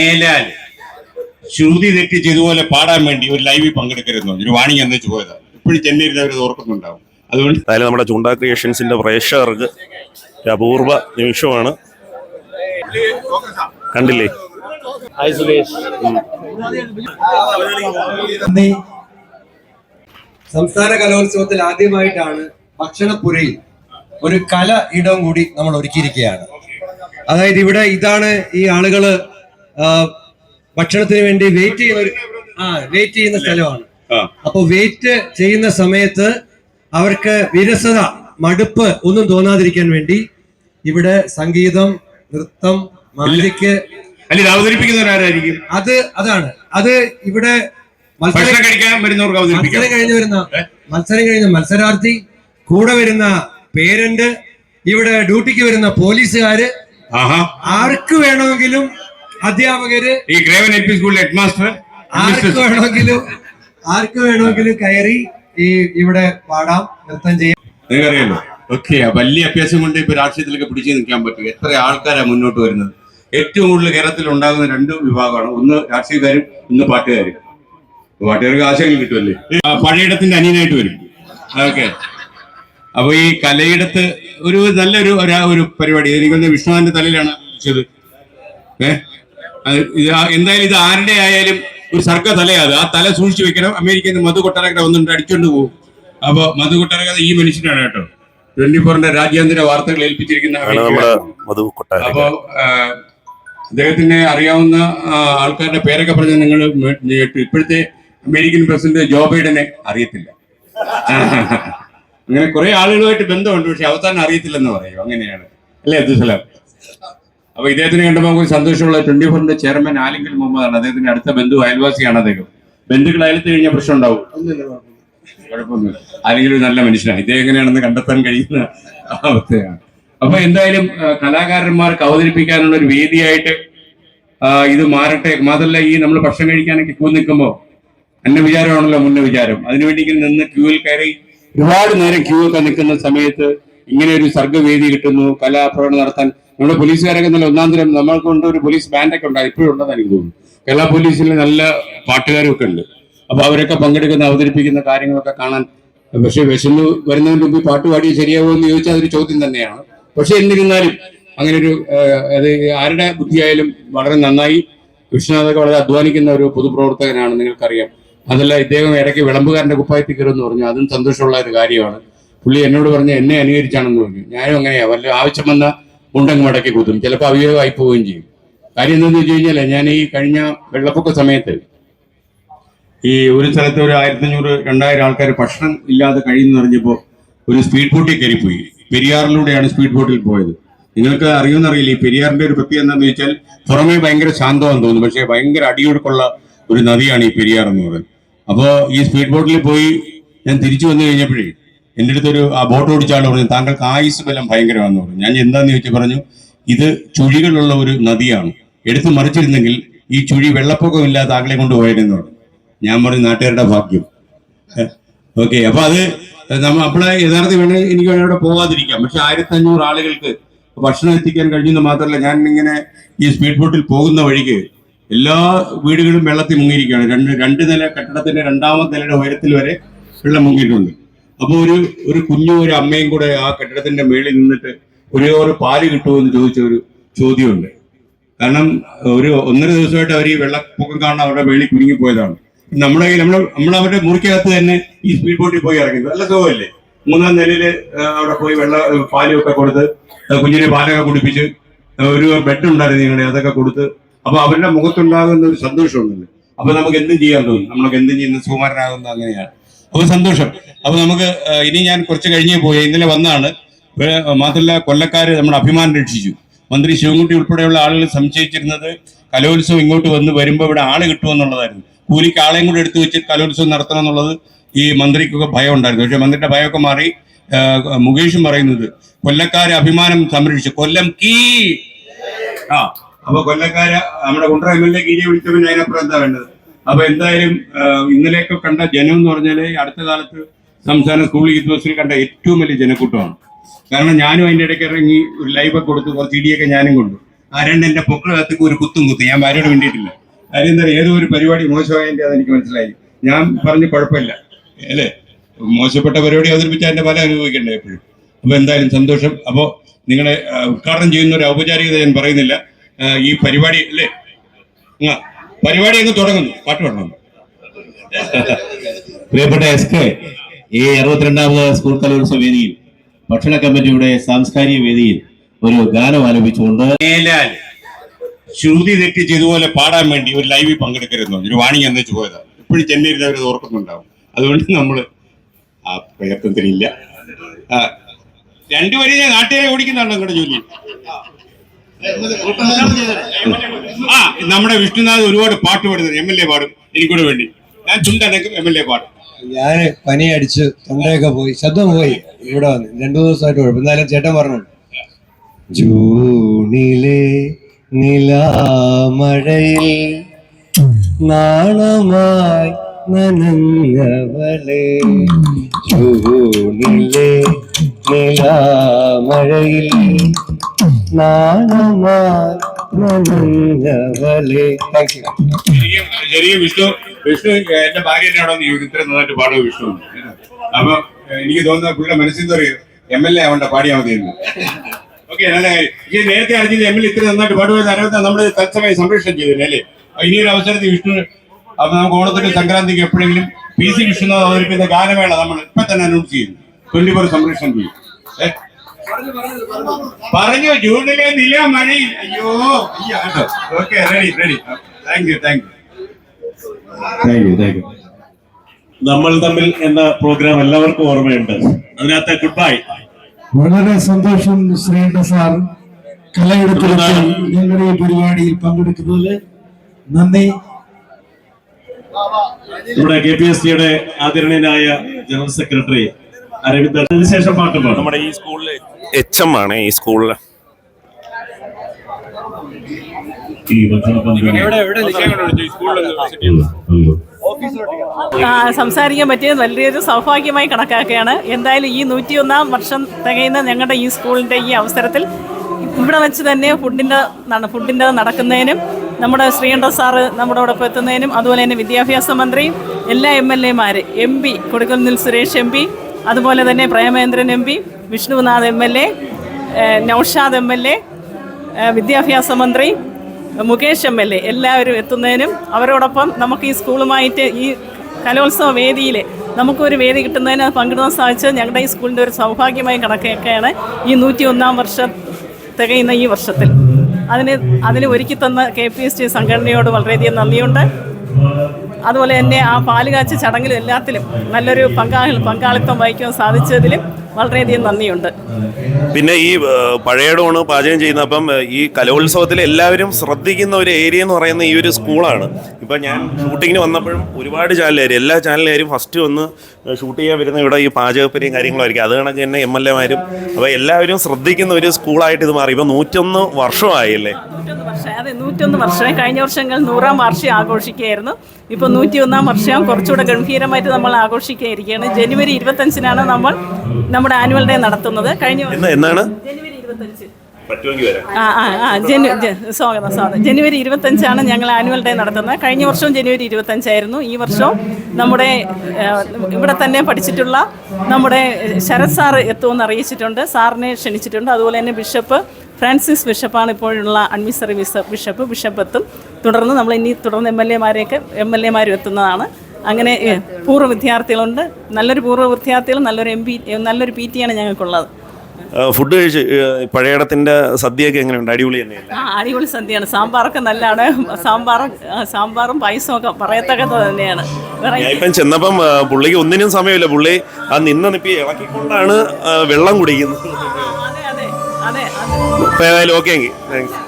മേലാൽ ശ്രുതി തെറ്റിച്ച് ഇതുപോലെ പാടാൻ വേണ്ടി ഒരു ലൈവിൽ പങ്കെടുക്കരുതെന്ന്. പറഞ്ഞു. ഒരു വാണിംഗ് എന്നു പോയതാണ് ഇപ്പോഴും ചെന്നൈയിൽ അവർ ഓർക്കുന്നുണ്ടാവും. അതുകൊണ്ട് അതായത് നമ്മുടെ ചുണ്ടാ ക്രിയേഷൻസിന്റെ പ്രേക്ഷകർക്ക് ഒരു അപൂർവ നിമിഷമാണ്. കണ്ടില്ലേ? സംസ്ഥാന കലോത്സവത്തിൽ ആദ്യമായിട്ടാണ് ഭക്ഷണപ്പുരയിൽ ഒരു കല ഇടം കൂടി നമ്മൾ ഒരുക്കിയിരിക്കുകയാണ്. അതായത് ഇവിടെ ഇതാണ് ഈ ആളുകൾ ഭക്ഷണത്തിന് വേണ്ടി വെയിറ്റ് ചെയ്യുന്ന ആ വെയിറ്റ് ചെയ്യുന്ന സ്ഥലമാണ്. അപ്പൊ വെയിറ്റ് ചെയ്യുന്ന സമയത്ത് അവർക്ക് വിരസത മടുപ്പ് ഒന്നും തോന്നാതിരിക്കാൻ വേണ്ടി ഇവിടെ സംഗീതം നൃത്തം മാലിക്ക് അവതരിപ്പിക്കുന്നവരായിരിക്കും അത് അതാണ്. അത് ഇവിടെ മത്സരം കഴിഞ്ഞ് വരുന്ന മത്സരം കഴിഞ്ഞ മത്സരാർത്ഥി കൂടെ വരുന്ന പേരന്റ് ഇവിടെ ഡ്യൂട്ടിക്ക് വരുന്ന പോലീസുകാര് ആർക്ക് വേണമെങ്കിലും അധ്യാപകര് ഈ ഗ്രേവൻ എൽ പി സ്കൂളിലെ ഹെഡ് മാസ്റ്റർ ആർക്ക് വേണമെങ്കിലും ആർക്ക് വേണമെങ്കിലും കയറി ഈ ഇവിടെ പാടാം നൃത്തം ചെയ്യാം. നിങ്ങൾക്കറിയാലോ? ഓക്കെ വലിയ അഭ്യാസം കൊണ്ട് ഇപ്പൊ രാഷ്ട്രീയത്തിലൊക്കെ പിടിച്ചു നിൽക്കാൻ പറ്റും. എത്ര ആൾക്കാരാണ് മുന്നോട്ട് വരുന്നത്? ഏറ്റവും കൂടുതൽ കേരളത്തിൽ ഉണ്ടാകുന്ന രണ്ട് വിഭാഗമാണ്. ഒന്ന് രാഷ്ട്രീയക്കാരും ഒന്ന് പാട്ടുകാരും. പാട്ടുകാർക്ക് ആശയങ്ങൾ കിട്ടുമല്ലേ? പഴയിടത്തിന്റെ അനിയനായിട്ട് വരും. ഓക്കെ. അപ്പൊ ഈ കലയിടത്ത് ഒരു നല്ലൊരു ഒരു- പരിപാടി. എനിക്കൊന്ന് വിഷ്ണുവിന്റെ തലയിലാണ് വെച്ചത്. ഏ? അത് ഇത് ആ- എന്തായാലും ഇത് ആരുടെ ആയാലും ഒരു സർക്കാർ തലയാത് ആ തല സൂക്ഷിച്ചു വെക്കണം. അമേരിക്കയിൽ നിന്ന് മധു കൊട്ടാരക്കട വന്നിട്ട് അടിച്ചോണ്ട് പോകും അപ്പൊ മധു കൊട്ടാരക്കര ഈ മനുഷ്യനാണ് കേട്ടോ. ട്വന്റി ഫോറിന്റെ രാജ്യാന്തര വാർത്തകൾ ഏൽപ്പിച്ചിരിക്കുന്ന അപ്പൊ അദ്ദേഹത്തിന് അറിയാവുന്ന ആൾക്കാരുടെ പേരൊക്കെ പറഞ്ഞ നിങ്ങൾ ഇപ്പോഴത്തെ അമേരിക്കൻ പ്രസിഡന്റ് ജോ ബൈഡനെ അറിയത്തില്ല. അങ്ങനെ കുറെ ആളുകളുമായിട്ട് ബന്ധമുണ്ട്. പക്ഷെ അവസാനം അറിയത്തില്ലെന്ന് പറയും. അങ്ങനെയാണ്. അല്ലേ അബ്ദുസലാം അപ്പൊ ഇദ്ദേഹത്തിന് കണ്ടപ്പോൾ നമുക്ക് സന്തോഷമുള്ള ട്വന്റി ഫോറിന്റെ ചെയർമാൻ ആലിങ്കൽ മുഹമ്മദാണ്. അദ്ദേഹത്തിന്റെ അടുത്ത ബന്ധു അയൽവാസിയാണ് അദ്ദേഹം. ബന്ധുക്കൾ അയലത്ത് കഴിഞ്ഞാൽ പ്രശ്നം ഉണ്ടാവും. കുഴപ്പമൊന്നുമില്ല. ആരെങ്കിലും ഒരു നല്ല മനുഷ്യനാണ്. ഇദ്ദേഹം എങ്ങനെയാണെന്ന് കണ്ടെത്താൻ കഴിയുന്ന അവസ്ഥയാണ്. അപ്പൊ എന്തായാലും കലാകാരന്മാർക്ക് അവതരിപ്പിക്കാനുള്ള ഒരു വേദിയായിട്ട് ഇത് മാറട്ടെ. മാത്രമല്ല ഈ നമ്മൾ ഭക്ഷണം കഴിക്കാനൊക്കെ ക്യൂ നിൽക്കുമ്പോൾ അന്ന വിചാരമാണല്ലോ മുന്നേ വിചാരം. അതിനുവേണ്ടി നിന്ന് ക്യൂവിൽ കയറി ഒരുപാട് നേരം ക്യൂ ഒക്കെ നിൽക്കുന്ന സമയത്ത് ഇങ്ങനെ ഒരു സർഗവേദി കിട്ടുന്നു കലാപ്രകടനം നടത്താൻ. നമ്മുടെ പോലീസുകാരൊക്കെ നല്ല ഒന്നാം തരം നമ്മൾക്ക് കൊണ്ട് ഒരു പോലീസ് ബാൻഡൊക്കെ ഉണ്ടായി. ഇപ്പോഴും ഉണ്ടെന്ന് എനിക്ക് തോന്നുന്നു. കേരള പോലീസിൽ നല്ല പാട്ടുകാരൊക്കെ ഉണ്ട്. അപ്പൊ അവരൊക്കെ പങ്കെടുക്കുന്ന അവതരിപ്പിക്കുന്ന കാര്യങ്ങളൊക്കെ കാണാൻ പക്ഷെ വിശന്നു വരുന്നതിന് മുമ്പ് പാട്ട് പാടി ശരിയാവുമെന്ന് ചോദിച്ചാൽ അതൊരു ചോദ്യം തന്നെയാണ്. പക്ഷെ എന്നിരുന്നാലും അങ്ങനെ ഒരു അത് ആരുടെ ബുദ്ധിയായാലും വളരെ നന്നായി വിഷ്ണുനാഥൊക്കെ വളരെ അധ്വാനിക്കുന്ന ഒരു പൊതുപ്രവർത്തകനാണ് നിങ്ങൾക്കറിയാം. അതല്ല ഇദ്ദേഹം ഇടയ്ക്ക് വിളമ്പുകാരന്റെ കുപ്പായത്തിൽ കയറുമെന്ന് പറഞ്ഞു. അതും സന്തോഷമുള്ള ഒരു കാര്യമാണ്. പുള്ളി എന്നോട് പറഞ്ഞ് എന്നെ അനുകരിച്ചാണെന്ന് പറഞ്ഞു. ഞാനും അങ്ങനെയാ. വല്ല ആവശ്യം വന്ന ഉണ്ടങ്ങ് മടക്കി കുത്തും. ചിലപ്പോൾ അവിവേകമായി പോവുകയും ചെയ്യും. കാര്യം എന്താണെന്ന് വെച്ച് കഴിഞ്ഞാൽ ഞാൻ ഈ കഴിഞ്ഞ വെള്ളപ്പൊക്ക സമയത്ത് ഈ ഒരു സ്ഥലത്ത് ഒരു ആയിരത്തഞ്ഞൂറ് രണ്ടായിരം ആൾക്കാർ ഭക്ഷണം ഇല്ലാതെ കഴിയുന്നു പറഞ്ഞപ്പോൾ ഒരു സ്പീഡ് ബോട്ടിൽ കയറിപ്പോയി. പെരിയാറിലൂടെയാണ് സ്പീഡ് ബോട്ടിൽ പോയത്. നിങ്ങൾക്ക് അറിയുമെന്നറിയില്ല ഈ പെരിയാറിന്റെ ഒരു പ്രത്യേകത എന്താണെന്ന് വെച്ചാൽ പുറമേ ഭയങ്കര ശാന്തമാണെന്ന് തോന്നുന്നു. പക്ഷേ ഭയങ്കര അടിയൊഴുക്കുള്ള ഒരു നദിയാണ് ഈ പെരിയാർ എന്ന് പറയുന്നത്. അപ്പോൾ ഈ സ്പീഡ് ബോട്ടിൽ പോയി ഞാൻ തിരിച്ചു വന്നു കഴിഞ്ഞപ്പോഴേ എന്റെ അടുത്തൊരു ബോട്ട് ഓടിച്ച ആൾ പറഞ്ഞു താങ്കൾക്ക് ആയുസ് ബലം ഭയങ്കരമാണെന്ന് പറഞ്ഞു. ഞാൻ എന്താന്ന് ചോദിച്ചു പറഞ്ഞു ഇത് ചുഴികളുള്ള ഒരു നദിയാണ്. എടുത്തു മറിച്ചിരുന്നെങ്കിൽ ഈ ചുഴി വെള്ളപ്പൊക്കമില്ലാതെ ആകളെ കൊണ്ട് പോയതെന്ന് പറഞ്ഞു. ഞാൻ പറഞ്ഞു നാട്ടുകാരുടെ ഭാഗ്യം. ഓക്കെ അപ്പൊ അത് നമ്മ അപ്പോളെ യഥാർത്ഥം വേണേ എനിക്ക് വേണേ അവിടെ പോകാതിരിക്കാം പക്ഷെ ആയിരത്തി അഞ്ഞൂറ് ആളുകൾക്ക് ഭക്ഷണം എത്തിക്കാൻ കഴിഞ്ഞെന്ന് മാത്രമല്ല ഞാൻ ഇങ്ങനെ ഈ സ്പീഡ് ബോട്ടിൽ പോകുന്ന വഴിക്ക് എല്ലാ വീടുകളും വെള്ളത്തിൽ മുങ്ങിയിരിക്കുകയാണ്. രണ്ട് രണ്ട് നില കെട്ടിടത്തിന്റെ രണ്ടാമത്തെ നിലയുടെ ഉയരത്തിൽ വരെ വെള്ളം മുങ്ങിയിട്ടുണ്ട്. അപ്പോൾ ഒരു ഒരു കുഞ്ഞും ഒരു അമ്മയും കൂടെ ആ കെട്ടിടത്തിന്റെ മേളിൽ നിന്നിട്ട് ഒരു ഒരു പാൽ കിട്ടുമോ എന്ന് ചോദിച്ച ഒരു ചോദ്യമുണ്ട്. കാരണം ഒരു ഒന്നര ദിവസമായിട്ട് അവർ ഈ വെള്ളപ്പൊക്കം കാണാൻ അവരുടെ മേളിൽ കുരുങ്ങി പോയതാണ് നമ്മുടെ നമ്മൾ നമ്മൾ അവരുടെ മുറിക്കകത്ത് തന്നെ ഈ സ്പീഡ് ബോട്ടിൽ പോയി ഇറങ്ങി നല്ല സുഖമല്ലേ? മൂന്നാം നിലയിൽ അവിടെ പോയി വെള്ള പാലും ഒക്കെ കൊടുത്ത് കുഞ്ഞിന് പാലൊക്കെ കുടിപ്പിച്ച് ഒരു ബെഡ് ഉണ്ടായിരുന്നു അതൊക്കെ കൊടുത്ത്. അപ്പൊ അവരുടെ മുഖത്തുണ്ടാകുന്ന ഒരു സന്തോഷമുണ്ടല്ലോ അപ്പൊ നമുക്ക് എന്തും ചെയ്യാൻ തോന്നും. നമുക്ക് എന്തും ചെയ്യുന്ന സുകുമാരനാകുന്ന അങ്ങനെയാണ്. അപ്പൊ സന്തോഷം. അപ്പൊ നമുക്ക് ഇനി ഞാൻ കുറച്ച് കഴിഞ്ഞേ പോയി. ഇന്നലെ വന്നാണ്. മാത്രമല്ല കൊല്ലക്കാര് നമ്മുടെ അഭിമാനം രക്ഷിച്ചു. മന്ത്രി ശിവൻകുട്ടി ഉൾപ്പെടെയുള്ള ആളുകൾ സംശയിച്ചിരുന്നത് കലോത്സവം ഇങ്ങോട്ട് വന്ന് വരുമ്പോൾ ഇവിടെ ആൾ കിട്ടുമെന്നുള്ളതായിരുന്നു. കൂലിക്ക് ആളെയും കൂടെ എടുത്തു വെച്ച് കലോത്സവം നടത്തണം എന്നുള്ളത് ഈ മന്ത്രിക്കൊക്കെ ഭയം ഉണ്ടായിരുന്നു. പക്ഷെ മന്ത്രിയുടെ ഭയമൊക്കെ മാറി മുകേഷും പറയുന്നത് കൊല്ലക്കാരെ അഭിമാനം സംരക്ഷിച്ചു. കൊല്ലം കീ! ആ അപ്പൊ കൊല്ലക്കാര് നമ്മുടെ കുണ്ടറ എം എൽ എ കീരിയെ വിളിച്ചപ്പോൾ അതിനപ്പുറം എന്താ വേണ്ടത്? അപ്പൊ എന്തായാലും ഇന്നലെയൊക്കെ കണ്ട ജനം എന്ന് പറഞ്ഞാൽ അടുത്ത കാലത്ത് സംസ്ഥാന സ്കൂൾ യൂത്ത് ബസ്സിൽ കണ്ട ഏറ്റവും വലിയ ജനക്കൂട്ടമാണ്. കാരണം ഞാനും അതിന്റെ ഇടയ്ക്ക് ഇറങ്ങി ഒരു ലൈവൊക്കെ കൊടുത്ത് കുറച്ച് ഇടിയൊക്കെ ഞാനും കൊണ്ടു. ആരണ്ട് എന്റെ പൊക്കളകത്തേക്ക് ഒരു കുത്തും കുത്തി. ഞാൻ ഭാര്യയോട് വേണ്ടിയിട്ടില്ല കാര്യം എന്താ ഏതോ ഒരു പരിപാടി മോശമായതിന്റെ അതെനിക്ക് മനസ്സിലായി. ഞാൻ പറഞ്ഞ് കുഴപ്പമില്ല. അല്ലേ? മോശപ്പെട്ട പരിപാടി അവതരിപ്പിച്ചാൽ എന്റെ പല അനുഭവിക്കണ്ടേ എപ്പോഴും? അപ്പോൾ എന്തായാലും സന്തോഷം. അപ്പോൾ നിങ്ങളെ ഉദ്ഘാടനം ചെയ്യുന്ന ഒരു ഔപചാരികത ഞാൻ പറയുന്നില്ല. ഈ പരിപാടി അല്ലേ? ആ, പരിപാടി അങ്ങ് തുടങ്ങുന്നു. പാട്ട് പാടണം. പ്രിയപ്പെട്ട എസ് കെ ഈ അറുപത്തിരണ്ടാമത് സ്കൂൾ കലോത്സവ വേദിയിൽ ഭക്ഷണ കമ്മിറ്റിയുടെ സാംസ്കാരിക വേദിയിൽ ഒരു ഗാനം ആലപിച്ചുകൊണ്ട് ശ്രുതി തെറ്റിച്ച് ഇതുപോലെ പാടാൻ വേണ്ടി ഒരു ലൈവിൽ പങ്കെടുക്കരുന്നു ഒരു വാണിംഗ് എന്ന് പോയതാ. ഇപ്പോഴും ചെന്നൈയിൽ അവർ ഓർക്കുന്നുണ്ടാവും. അതുകൊണ്ട് നമ്മൾ ആ പ്രയത്നത്തിലില്ല. ആ രണ്ടുപേരും ഞാൻ നാട്ടുകാരെ ഓടിക്കുന്നതാണോ നിങ്ങളുടെ ജോലി. ആ നമ്മുടെ വിഷ്ണുനാഥ് ഒരുപാട് പാട്ട് പാടുന്നത് എം എൽ എ പാടും. എനിക്കൂടെ വേണ്ടി. ഞാൻ ചുണ്ടനക്കും എം എൽ എ പാടും ഞാൻ പനി അടിച്ച് തൊണ്ടയൊക്കെ പോയി ശബ്ദം പോയി. ഇവിടെ വന്ന്. രണ്ടു ദിവസമായിട്ട് കുഴപ്പം. എന്നാലും ചേട്ടൻ പറഞ്ഞു ജൂണിലെ നിലാമഴയിൽ നാണമായി നനഞ്ഞവളെ. ജൂണിലെ നിലാമഴയിൽ നാണമായി നനഞ്ഞവളെ താങ്ക് യു ശരിക്കും ശരിക്കും വിഷ്ണു വിഷ്ണു എന്റെ ഭാര്യ ചോദിക്കും ഇത്ര നന്നായിട്ട് പാടുക വിഷ്ണു അപ്പൊ എനിക്ക് തോന്നുന്ന പുള്ളിയുടെ മനസ്സിൽ പറയും എം എൽ എ ആവണ്ട പാടിയാൽ മതി ഓക്കെ നല്ല നേരത്തെ അറിഞ്ഞത് എം എൽ എ ഇത്ര നന്നായിട്ട് പാടുക അറിയാത്ത നമ്മൾ തത്സമയം സംരക്ഷണം ചെയ്തില്ലേ അല്ലേ? ഇനിയൊരു അവസരത്തിൽ വിഷ്ണു അപ്പൊ നമുക്ക് ഓണത്തിന്റെ സംക്രാന്തിക്ക് എപ്പോഴെങ്കിലും പി സി വിഷ്ണു അവതരിപ്പിക്കുന്ന ഗാനമേള നമ്മൾ ഇപ്പൊ തന്നെ അനൗൺസ് ചെയ്യുന്നു. ട്വന്റി സംരക്ഷണം ചെയ്യും. ഏ? പറഞ്ഞു ജൂണിലെ നില മഴയിൽ അയ്യോ അയ്യോ okay ready ready thank you thank you thank you thank you നമ്മൾ തമ്മിൽ എന്ന പ്രോഗ്രാം എല്ലാവർക്കും ഓർമ്മയുണ്ട്. അതിനകത്ത് ഗുഡ് ബൈ വളരെ സന്തോഷം ശ്രീകണ്ഠ സാർ. കലയെടുപ്പിലൊക്കെ ഞങ്ങളുടെ ഈ പരിപാടിയിൽ പങ്കെടുക്കുന്നതിൽ നന്ദി. നമ്മുടെ കെ പി എസ് സിയുടെ ആദരണീയനായ ജനറൽ സെക്രട്ടറി പാട്ട് പാടും നമ്മുടെ ഈ സ്കൂളിലെ എച്ച് എം ആണ് ഈ സ്കൂളിലെ സംസാരിക്കാൻ പറ്റിയത് വലിയൊരു സൗഭാഗ്യമായി കണക്കാക്കുകയാണ്. എന്തായാലും ഈ നൂറ്റിയൊന്നാം വർഷം തികയുന്ന ഞങ്ങളുടെ ഈ സ്കൂളിന്റെ ഈ അവസരത്തിൽ ഇവിടെ വെച്ച് തന്നെ ഫുഡിന്റെ നട- ഫുഡിന്റെ നടക്കുന്നതിനും നമ്മുടെ ശ്രീകണ്ഠ സാറ് നമ്മുടെ ഒപ്പം എത്തുന്നതിനും അതുപോലെ തന്നെ വിദ്യാഭ്യാസ മന്ത്രിയും എല്ലാ എം എൽ എമാർ എം പി കൊടുക്കുന്നിൽ സുരേഷ് എം പി അതുപോലെ തന്നെ Premendran M P Vishnunath M L A Noushad M L A വിദ്യാഭ്യാസ മന്ത്രി മുകേഷ് എം എൽ എ എല്ലാവരും എത്തുന്നതിനും അവരോടൊപ്പം നമുക്ക് ഈ സ്കൂളുമായിട്ട് ഈ കലോത്സവ വേദിയിൽ നമുക്കൊരു വേദി കിട്ടുന്നതിന് പങ്കിടാൻ സാധിച്ചത് ഞങ്ങളുടെ ഈ സ്കൂളിന്റെ ഒരു സൗഭാഗ്യമായി കണക്കൊക്കെയാണ് ഈ നൂറ്റി ഒന്നാം വർഷം തികയുന്ന ഈ വർഷത്തിൽ. അതിന് അതിന് ഒരുക്കി തന്ന കെ പി എസ് ടി സംഘടനയോട് വളരെയധികം നന്ദിയുണ്ട്. അതുപോലെ തന്നെ ആ പാലുകാച്ച ചടങ്ങിലും എല്ലാത്തിലും നല്ലൊരു പങ്കാളി പങ്കാളിത്തം വഹിക്കാൻ സാധിച്ചതിലും വളരെയധികം നന്ദിയുണ്ട്. പിന്നെ ഈ പഴയടമാണ് പാചകം ചെയ്യുന്നത് അപ്പം ഈ കലോത്സവത്തിൽ എല്ലാവരും ശ്രദ്ധിക്കുന്ന ഒരു ഏരിയ എന്ന് പറയുന്ന ഈ ഒരു സ്കൂളാണ്. ഇപ്പം ഞാൻ ഷൂട്ടിങ്ങിന് വന്നപ്പോഴും ഒരുപാട് ചാനലുകാർ എല്ലാ ചാനലുകാരും ഫസ്റ്റ് വന്ന് ഷൂട്ട് ചെയ്യാൻ വരുന്ന ഇവിടെ ഈ പാചകപ്പരിയും കാര്യങ്ങളായിരിക്കും അത് കണക്ക് തന്നെ എം എൽ എമാരും അപ്പോൾ എല്ലാവരും ശ്രദ്ധിക്കുന്ന ഒരു സ്കൂളായിട്ട് ഇത് മാറി. ഇപ്പം നൂറ്റൊന്ന് വർഷമായില്ലേ? നൂറ്റൊന്ന് വർഷം അതെ നൂറ്റൊന്ന് വർഷം കഴിഞ്ഞ വർഷങ്ങൾ നൂറാം വാർഷികം ആഘോഷിക്കുകയായിരുന്നു. ഇപ്പോൾ നൂറ്റി ഒന്നാം വർഷം കുറച്ചുകൂടെ ഗംഭീരമായിട്ട് നമ്മൾ ആഘോഷിക്കുകയായിരിക്കുകയാണ്. ജനുവരി ഇരുപത്തഞ്ചിനാണ് നമ്മൾ നമ്മുടെ ആനുവൽ ഡേ നടത്തുന്നത്. കഴിഞ്ഞ എന്നാണ്? ജനുവരി ഇരുപത്തഞ്ച്. സ്വാഗതം സ്വാഗതം. ജനുവരി ഇരുപത്തഞ്ചാണ് ഞങ്ങൾ ആനുവൽ ഡേ നടത്തുന്നത്. കഴിഞ്ഞ വർഷവും ജനുവരി ഇരുപത്തഞ്ചായിരുന്നു. ഈ വർഷവും നമ്മുടെ ഇവിടെ തന്നെ പഠിച്ചിട്ടുള്ള നമ്മുടെ ശരത് സാർ എത്തുമെന്ന് അറിയിച്ചിട്ടുണ്ട്. സാറിനെ ക്ഷണിച്ചിട്ടുണ്ട്. അതുപോലെ തന്നെ ബിഷപ്പ് ഫ്രാൻസിസ് ബിഷപ്പാണ് ഇപ്പോഴുള്ള അഡ്മിസറി ബിഷപ്പ് ബിഷപ്പ്. എത്തും തുടർന്ന് നമ്മൾ ഇനി തുടർന്ന് എം എൽ എമാരെയൊക്കെ എം എൽ എമാരും എത്തുന്നതാണ്. അങ്ങനെ പൂർവ വിദ്യാർത്ഥികളുണ്ട്. നല്ലൊരു പൂർവ വിദ്യാർത്ഥികളും നല്ലൊരു എം പി നല്ലൊരു പി ടി ആണ് ഞങ്ങൾക്കുള്ളത്. ഫുഡ് കഴിച്ച് ഏഹ്, പഴയടത്തിന്റെ സദ്യയൊക്കെ എങ്ങനെയുണ്ട്? അടിപൊളി തന്നെയല്ലേ ആ അടിപൊളി സദ്യയാണ്. സാമ്പാറൊക്കെ നല്ലതാണ് സാമ്പാർ സാമ്പാറും പായസം ഒക്കെ പറയത്തക്കത് തന്നെയാണ്. ഞാൻ ഇപ്പം ചെന്നപ്പം പുള്ളിക്ക് ഒന്നിനും സമയമില്ല. പുള്ളി ആ നിന്ന നിപ്പി ഇളക്കിക്കൊണ്ടാണ് വെള്ളം കുടിക്കുന്നത്. അതെ ഏതായാലും ഓക്കെ എങ്കിൽ. താങ്ക്സ്